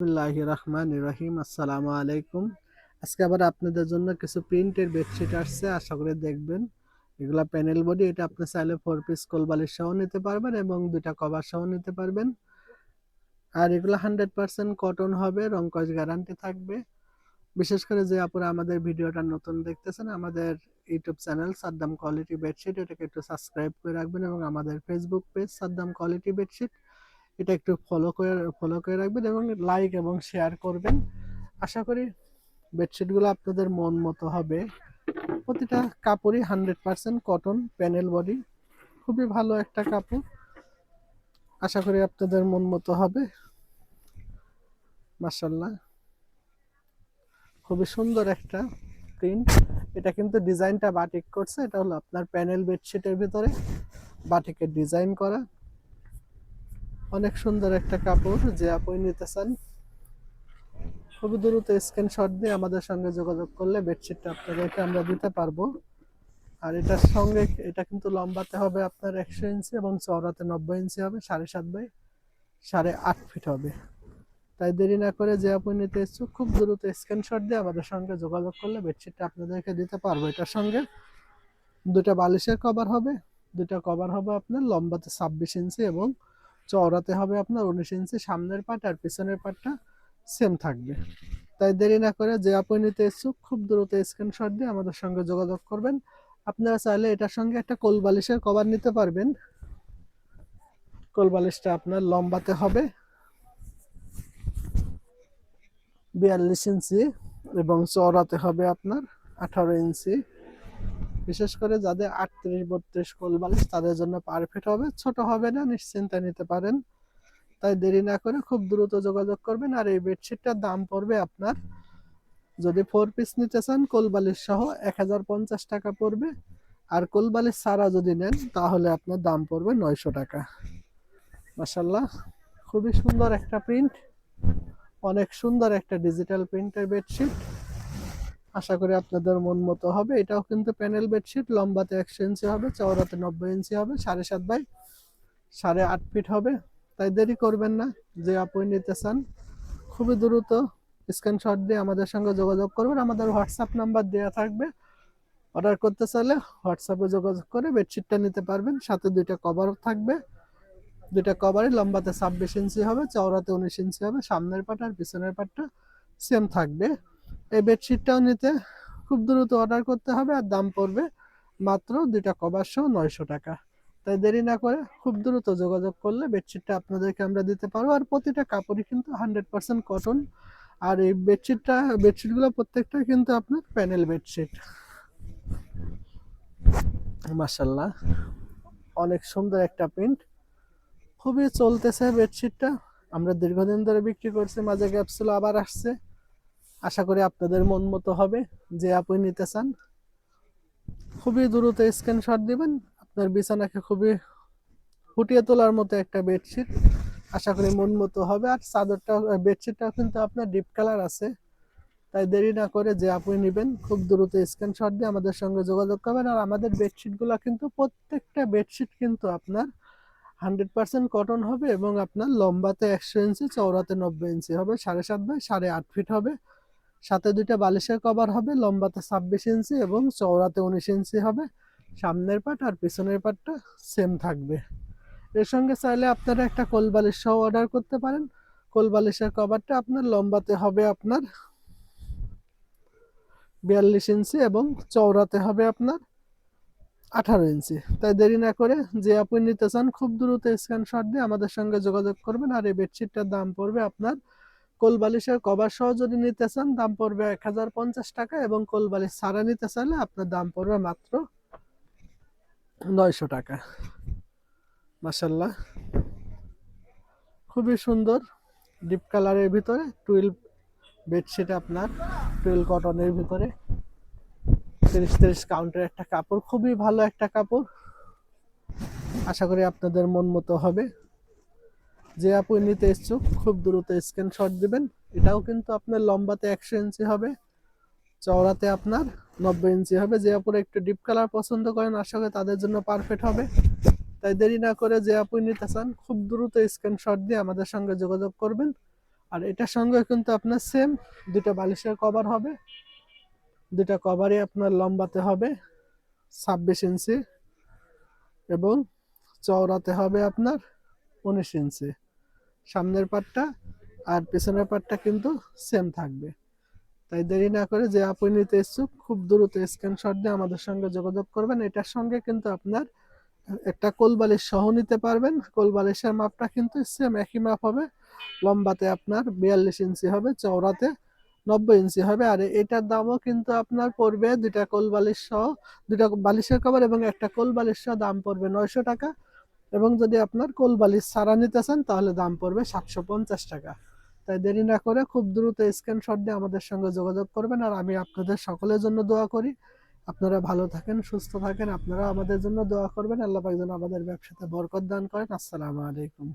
বিসমিল্লাহ রহমান রহিম। আসসালামু আলাইকুম। আজকে আবার আপনাদের জন্য কিছু প্রিন্টের বেডশিট আসছে, আশা করে দেখবেন। এগুলা প্যানেল বডি, এটা আপনি চাইলে ফোর পিস কোলবালিশ সহ নিতে পারবেন এবং দুইটা কভার সহ নিতে পারবেন। আর এগুলো হান্ড্রেড পার্সেন্ট কটন হবে রংকশ গ্যারান্টি থাকবে। বিশেষ করে যে আপুরা আমাদের ভিডিওটা নতুন দেখতেছেন, আমাদের YouTube channel Saddam quality bedsheet এটাকে একটু সাবস্ক্রাইব করে রাখবেন এবং আমাদের Facebook page Saddam quality bedsheet এটা একটু ফলো করে ফলো করে রাখবেন এবং লাইক এবং শেয়ার করবেন। আশা করি বেডশিটগুলো আপনাদের মন মতো হবে। প্রতিটা কাপড়ই hundred percent cotton panel body খুবই ভালো একটা কাপড়। আশা করি আপনাদের মন মতো হবে। মাসাল্লাহ খুবই সুন্দর একটা প্রিন্ট এটা কিন্তু ডিজাইনটা বাটিক করছে। এটা হলো আপনার প্যানেল বেডশিটের ভিতরে। বাটিকের ডিজাইন করা। অনেক সুন্দর একটা কাপড় যে আপনি নিতে চান। খুবই দ্রুত স্ক্রিনশট দিয়ে আমাদের সঙ্গে যোগাযোগ করলে বেডশিটটা আপনাদেরকে আমরা দিতে পারব। আর এটার সঙ্গে এটা কিন্তু লম্বাতে হবে আপনার একশো ইঞ্চি এবং চওড়াতে নব্বই ইঞ্চি হবে, সাড়ে সাত বাই সাড়ে আট ফিট হবে। তাই দেরি না করে যে আপনি নিতে ইচ্ছুক, খুব দ্রুত স্ক্রিনশট দিয়ে আমাদের সঙ্গে যোগাযোগ করলে বেডশিটটা আপনাদেরকে দিতে পারব। এটার সঙ্গে দুটা বালিশের কভার হবে দুটা কভার হবে আপনার লম্বাতে ছাব্বিশ ইঞ্চি এবং চওড়াতে হবে আপনার উনিশ ইঞ্চি, সামনের পাট আর পিছনের পাটটা সেম থাকবে। তাই দেরি না করে যে আপনি নিতে ইচ্ছুক খুব দ্রুত স্ক্রিনশট দিয়ে আমাদের সঙ্গে যোগাযোগ করবেন। আপনারা চাইলে এটার সঙ্গে একটা কোল বালিশের কভার নিতে পারবেন। কোল বালিশটা আপনার লম্বাতে হবে। বিয়াল্লিশ ইঞ্চি এবং চওড়াতে হবে আপনার আঠারো ইঞ্চি। বিশেষ করে যাদের আটত্রিশ, বত্রিশ কোল বালিশ, তাদের জন্য পারফেক্ট হবে, ছোট হবে না, নিশ্চিন্তে নিতে পারেন। তাই দেরি না করে খুব দ্রুত যোগাযোগ করবেন আর এই বেডশিটটার দাম পড়বে আপনার। যদি ফোর পিস নিতে চান কোলবালিশ সহ এক হাজার পঞ্চাশ টাকা পড়বে। আর কোলবালিশ ছাড়া যদি নেন, তাহলে আপনার দাম পড়বে নয়শো টাকা। মাসাল্লাহ খুবই সুন্দর একটা প্রিন্ট অনেক সুন্দর একটা ডিজিটাল প্রিন্টের বেডশিট আশা করি আপনাদের মন মতো হবে। এটাও কিন্তু প্যানেল বেডশিট লম্বাতে একশো ইঞ্চি হবে, চওড়াতে নব্বই ইঞ্চি হবে, সাড়ে সাত বাই সাড়ে আট ফিট হবে। তাই দেরি করবেন না, যে আপনি নিতে চান, খুবই দ্রুত স্ক্রিনশট দিয়ে আমাদের সঙ্গে যোগাযোগ করবেন। আমাদের হোয়াটসঅ্যাপ নাম্বার দেওয়া থাকবে। অর্ডার করতে চাইলে হোয়াটসঅ্যাপে যোগাযোগ করে বেডশিটটা নিতে পারবেন। সাথে দুইটা কভার থাকবে। দুইটা কভারই লম্বাতে ছাব্বিশ ইঞ্চি হবে, চওড়াতে উনিশ ইঞ্চি হবে, সামনের পাট আর পিছনের পাটটা সেম থাকবে। এই বেডশিটটাও নিতে খুব দ্রুত অর্ডার করতে হবে আর দাম পড়বে মাত্র দুইটা কভার সহ নয়শো টাকা। তাই দেরি না করে খুব দ্রুত যোগাযোগ করলে বেডশিটটা আপনাদেরকে আমরা দিতে পারব। আর প্রতিটা কাপড়ই কিন্তু হান্ড্রেড পার্সেন্ট কটন আর এই বেডশিটটা, বেডশিটগুলো প্রত্যেকটা কিন্তু আপনার প্যানেল বেডশিট মাসাল্লাহ অনেক সুন্দর একটা প্রিন্ট খুবই চলতেছে বেডশিটটা আমরা দীর্ঘদিন ধরে বিক্রি করছি, মাঝে গ্যাপ ছিল, আবার আসছে। আশা করি আপনাদের মন মতো হবে যে আপনি নিতে চান। খুবই দ্রুত স্ক্রিনশট দিবেন। আপনার বিছানাকে খুবই ফুটিয়ে তোলার মতো একটা বেডশিট আশা করি মন মতো হবে। আর চাদরটা বেডশিটটাও কিন্তু আপনার ডিপ কালার আছে। তাই দেরি না করে যে আপনি নেবেন, খুব দ্রুত স্ক্রিনশট দিয়ে আমাদের সঙ্গে যোগাযোগ করবেন। আর আমাদের বেডশিটগুলো কিন্তু প্রত্যেকটা বেডশিট কিন্তু আপনার হান্ড্রেড পার্সেন্ট কটন হবে এবং আপনার লম্বাতে একশো ইঞ্চি চৌড়াতে নব্বই ইঞ্চি হবে। সাড়ে সাত বাই সাড়ে আট ফিট হবে। সাথে দুইটা বালিশের কভার হবে, লম্বাতে ছাব্বিশ ইঞ্চি এবং চৌড়াতে উনিশ ইঞ্চি হবে। সামনের পাট আর পিছনের পাটটা সেম থাকবে। এর সঙ্গে চাইলে আপনারা একটা কোল বালিশ সহ অর্ডার করতে পারেন। কোল বালিশের কভারটা আপনার লম্বাতে হবে আপনার বিয়াল্লিশ ইঞ্চি এবং চৌড়াতে হবে আপনার আঠারো ইঞ্চি। তাই দেরি না করে যে আপনি নিতে চান, খুব দ্রুত স্ক্রিনশট দিয়ে আমাদের সঙ্গে যোগাযোগ করবেন আর এই বেডশিটটার দাম পড়বে আপনার কোলবালিশের কভার সহ যদি নিতে চান, দাম পড়বে এক হাজার পঞ্চাশ টাকা এবং কোলবালিশ ছাড়া নিতে চাইলে আপনার দাম পড়বে মাত্র নয়শো টাকা। মাসাল্লাহ খুবই সুন্দর ডিপ কালারের ভিতরে টুয়েলভ বেডশিট আপনার টুয়েলভ কটনের ভিতরে। তিরিশ তিরিশ কাউন্টের একটা কাপড়, খুবই ভালো একটা কাপড়। আশা করি আপনাদের মন মতো হবে। যে আপু নিতে ইচ্ছুক খুব দ্রুত স্ক্রিনশট দিবেন। এটাও কিন্তু আপনার লম্বাতে একশো ইঞ্চি হবে, চওড়াতে আপনার নব্বই ইঞ্চি হবে। যে আপুর একটু ডিপ কালার পছন্দ করেন, আশা করি তাদের জন্য পারফেক্ট হবে। তাই দেরি না করে যে আপু নিতে চান, খুব দ্রুত স্ক্রিনশট দিয়ে আমাদের সঙ্গে যোগাযোগ করবেন। আর এটার সঙ্গে কিন্তু আপনার সেম দুটো বালিশের কভার হবে। দুটা কভারই আপনার লম্বাতে হবে, ছাব্বিশ ইঞ্চি এবং চওড়াতে হবে আপনার উনিশ ইঞ্চি সামনের পাটটা আর পেছনের পাটটা কিন্তু সেম থাকবে। তাই দেরি না করে যে আপনি নিতে ইচ্ছুক খুব দ্রুত স্ক্রিনশট দিয়ে আমাদের সঙ্গে যোগাযোগ করবেন। এটার সঙ্গে কিন্তু আপনার একটা কোলবালিশ সহ নিতে পারবেন। কোলবালিশের মাপটা কিন্তু সেম একই মাপ হবে। লম্বাতে আপনার বিয়াল্লিশ ইঞ্চি হবে, চওড়াতে নব্বই ইঞ্চি হবে। আর এটার দামও কিন্তু আপনার পড়বে দুটা কোল বালিশ সহ দুটা বালিশের কভার এবং একটা কোল বালিশ সহ দাম পড়বে নয়শো টাকা। এবং যদি আপনার কোলবালির সারা নিতে চান, তাহলে দাম পড়বে সাতশো পঞ্চাশ টাকা। তাই দেরি না করে খুব দ্রুত স্ক্রিনশট দিয়ে আমাদের সঙ্গে যোগাযোগ করবেন আর আমি আপনাদের সকলের জন্য দোয়া করি। আপনারা ভালো থাকেন, সুস্থ থাকেন আপনারা আমাদের জন্য দোয়া করবেন। আল্লাহ পাক যেন আমাদের ব্যবসাতে বরকত দান করেন। আসসালামু আলাইকুম।